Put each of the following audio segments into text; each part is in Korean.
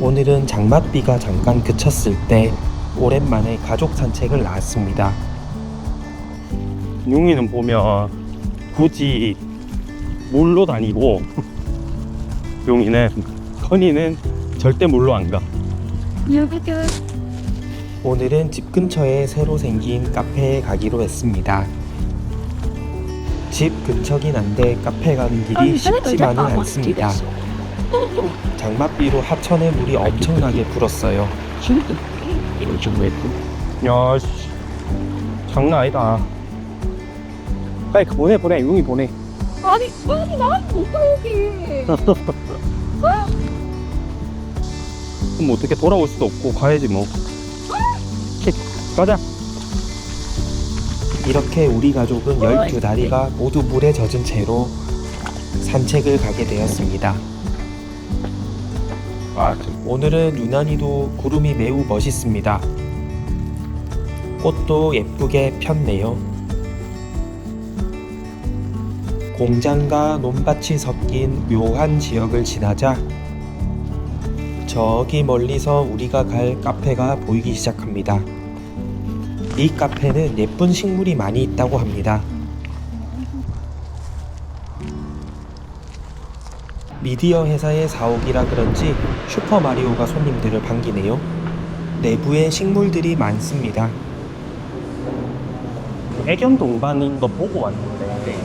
오늘은 장맛비가 잠깐 그쳤을 때 오랜만에 가족 산책을 나왔습니다. 용이는 보면 굳이 물로 다니고 용이는 건이는 절대 물로 안 가. 오늘은 집 근처에 새로 생긴 카페에 가기로 했습니다. 집 근처긴 한데 카페 가는 길이 쉽지만은 않습니다. 장맛비로 하천에 물이 엄청나게 불었어요. 야, 씨. 장난 아니다. 빨리 보내 보내 용이 보내. 아니, 아니, 난못 가, 여기. 그럼 어떻게 돌아올 수도 없고 가야지 뭐. 킥, 가자. 이렇게 우리 가족은 12다리가 모두 물에 젖은 채로 산책을 가게 되었습니다. 아, 오늘은 유난히도 구름이 매우 멋있습니다. 꽃도 예쁘게 폈네요. 공장과 논밭이 섞인 묘한 지역을 지나자 저기 멀리서 우리가 갈 카페가 보이기 시작합니다. 이 카페는 예쁜 식물이 많이 있다고 합니다. 미디어 회사의 사옥이라 그런지 슈퍼마리오가 손님들을 반기네요. 내부에 식물들이 많습니다. 애견 동반인 거 보고 왔는데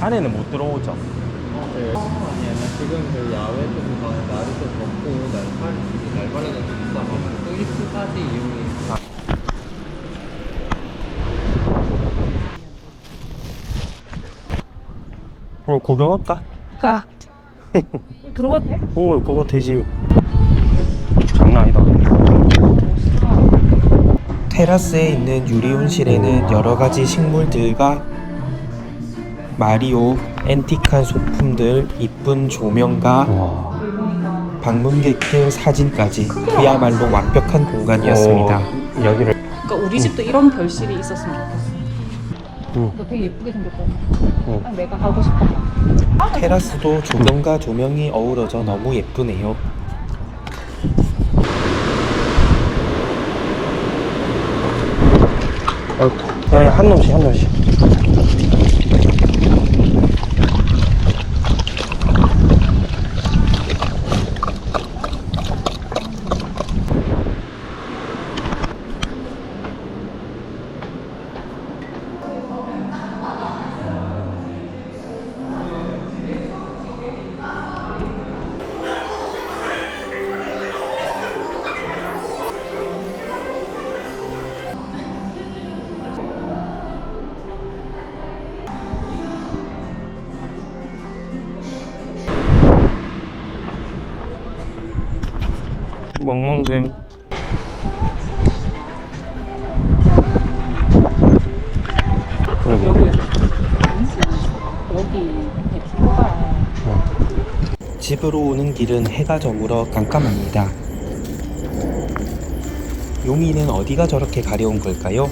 안에는 못 들어오죠. 아니야, 지금 그 야외 동반 날이 좀 덥고 날발 날발에는 좀 비싸가지고 또 일스까지 이용이 어, 구경할까? 가. 들어가도 돼? 오, 그거 되지. 장난 아니다. 테라스에 있는 유리 온실에는 여러 가지 식물들과 마리오, 앤틱한 소품들, 이쁜 조명과 와. 방문객들 사진까지 그야말로 완벽한 공간이었습니다. 어, 여기를 그러니까 우리 집도 이런 별실이 있었으면 좋겠어. 응. 너 되게 예쁘게 생겼잖아. 응. 딱 내가 가고 싶어. 테라스도 조명과 조명이 어우러져 너무 예쁘네요. 어, 야, 야, 한 놈씩 한 놈씩. 비가 집으로 오는 길은 해가 저물어 깜깜합니다. 용이는 어디가 저렇게 가려운 걸까요?